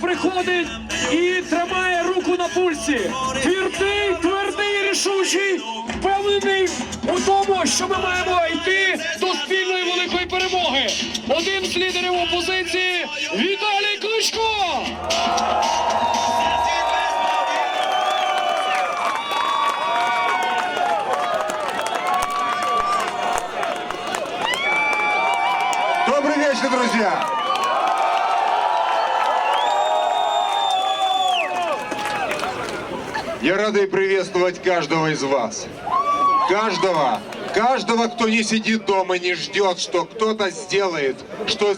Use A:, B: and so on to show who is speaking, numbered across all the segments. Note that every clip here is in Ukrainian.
A: приходить і тримає руку на пульсі. Твердий, твердий, рішучий, впевнений у тому, що ми маємо йти до спільної великої перемоги. Один з лідерів опозиції Віталій Кличко.
B: Добрый вечер, друзья! Я рады приветствовать каждого из вас. Каждого, каждого, кто не сидит дома, не ждет, что кто-то сделает, что,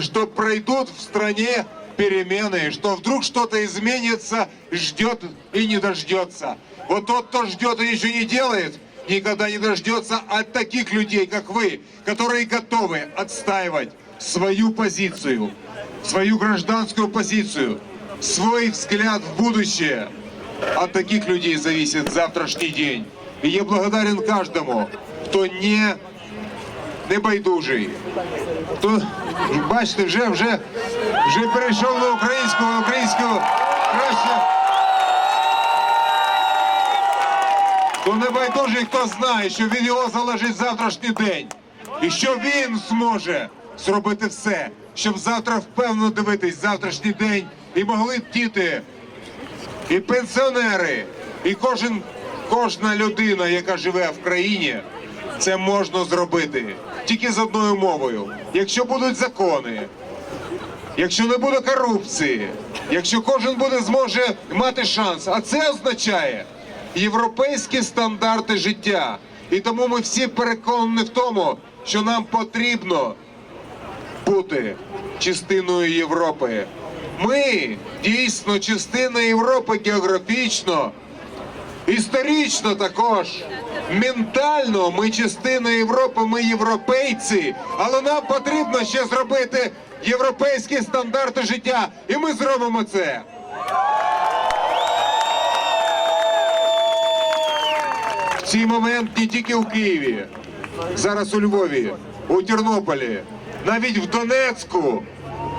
B: что пройдут в стране перемены, что вдруг что-то изменится, ждет и не дождется. Вот тот, кто ждет и ничего не делает, никогда не дождется от таких людей, как вы, которые готовы отстаивать свою позицию, свою гражданскую позицию, свой взгляд в будущее. От таких людей зависит завтрашний день. И я благодарен каждому, хто не, не байдужий. Хто, бачите, вже, вже, вже перейшов на українську, на українську краще. Хто не байдужий, хто знає, що від його залежить завтрашній день. І що він зможе зробити все, щоб завтра впевнено дивитись завтрашній день і могли діти і пенсіонери, і кожен, кожна людина, яка живе в країні, це можна зробити тільки з одною мовою. Якщо будуть закони, якщо не буде корупції, якщо кожен буде зможе мати шанс, а це означає європейські стандарти життя. І тому ми всі переконані в тому, що нам потрібно бути частиною Європи. Ми дійсно частина Європи географічно, історично також. Ментально ми частина Європи, ми європейці, але нам потрібно ще зробити європейські стандарти життя, і ми зробимо це. В цей момент не тільки у Києві, зараз у Львові, у Тернополі, навіть в Донецьку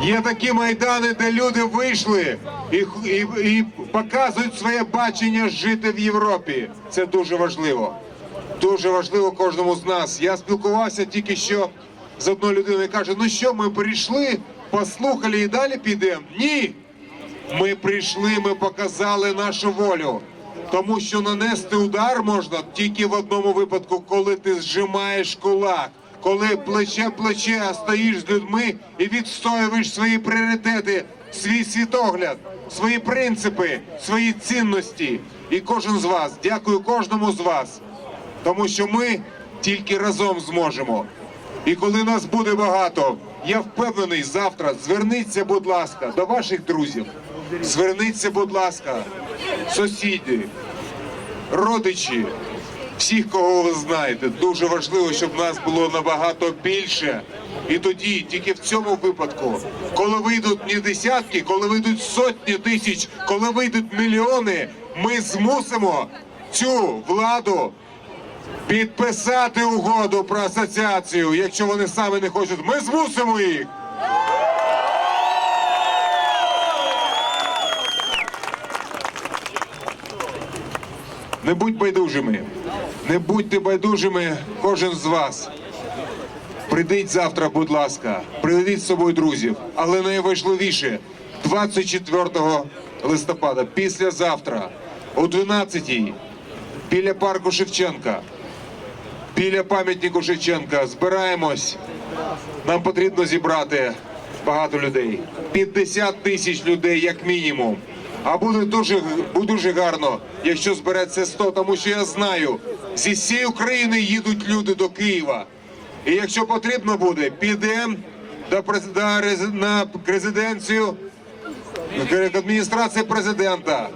B: є такі майдани, де люди вийшли і, і, і показують своє бачення жити в Європі. Це дуже важливо. Дуже важливо кожному з нас. Я спілкувався тільки що з одною людиною, каже: ну що, ми прийшли, послухали і далі підемо? Ні. Ми прийшли, ми показали нашу волю. Тому що нанести удар можна тільки в одному випадку, коли ти зжимаєш кулак, коли плече плече стоїш з людьми і відстоюєш свої пріоритети, свій світогляд, свої принципи, свої цінності. І кожен з вас, дякую кожному з вас, тому що ми тільки разом зможемо. І коли нас буде багато, я впевнений, завтра зверніться, будь ласка, до ваших друзів. Зверніться, будь ласка, сусіди, родичі, всіх, кого ви знаєте. Дуже важливо, щоб нас було набагато більше. І тоді, тільки в цьому випадку, коли вийдуть не десятки, коли вийдуть сотні тисяч, коли вийдуть мільйони, ми змусимо цю владу підписати угоду про асоціацію, якщо вони самі не хочуть. Ми змусимо їх. Не будь байдужими. Не будьте байдужими, кожен з вас. Прийдіть завтра, будь ласка, приведіть з собою друзів. Але найважливіше 24 листопада, післязавтра, о 12-й, біля парку Шевченка, біля пам'ятнику Шевченка, збираємось. Нам потрібно зібрати багато людей. 50 тисяч людей, як мінімум. А буде дуже, буде дуже гарно, якщо збереться 100, тому що я знаю, зі всієї України їдуть люди до Києва. І якщо потрібно буде, підемо до, на резиденцію адміністрації президента.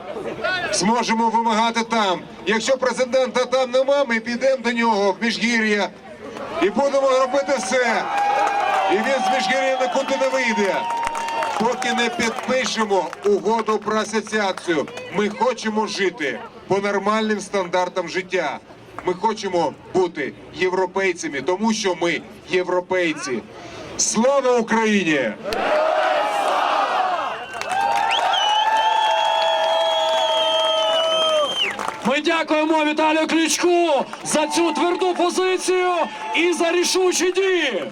B: Зможемо вимагати там. Якщо президента там нема, ми підемо до нього в міжгір'я і будемо робити все. І він з міжгір'я нікуди не вийде. Поки не підпишемо угоду про асоціацію, ми хочемо жити по нормальним стандартам життя. Ми хочемо бути європейцями, тому що ми європейці. Слава Україні!
A: Ми дякуємо Віталію Кличку за цю тверду позицію і за рішучі дії.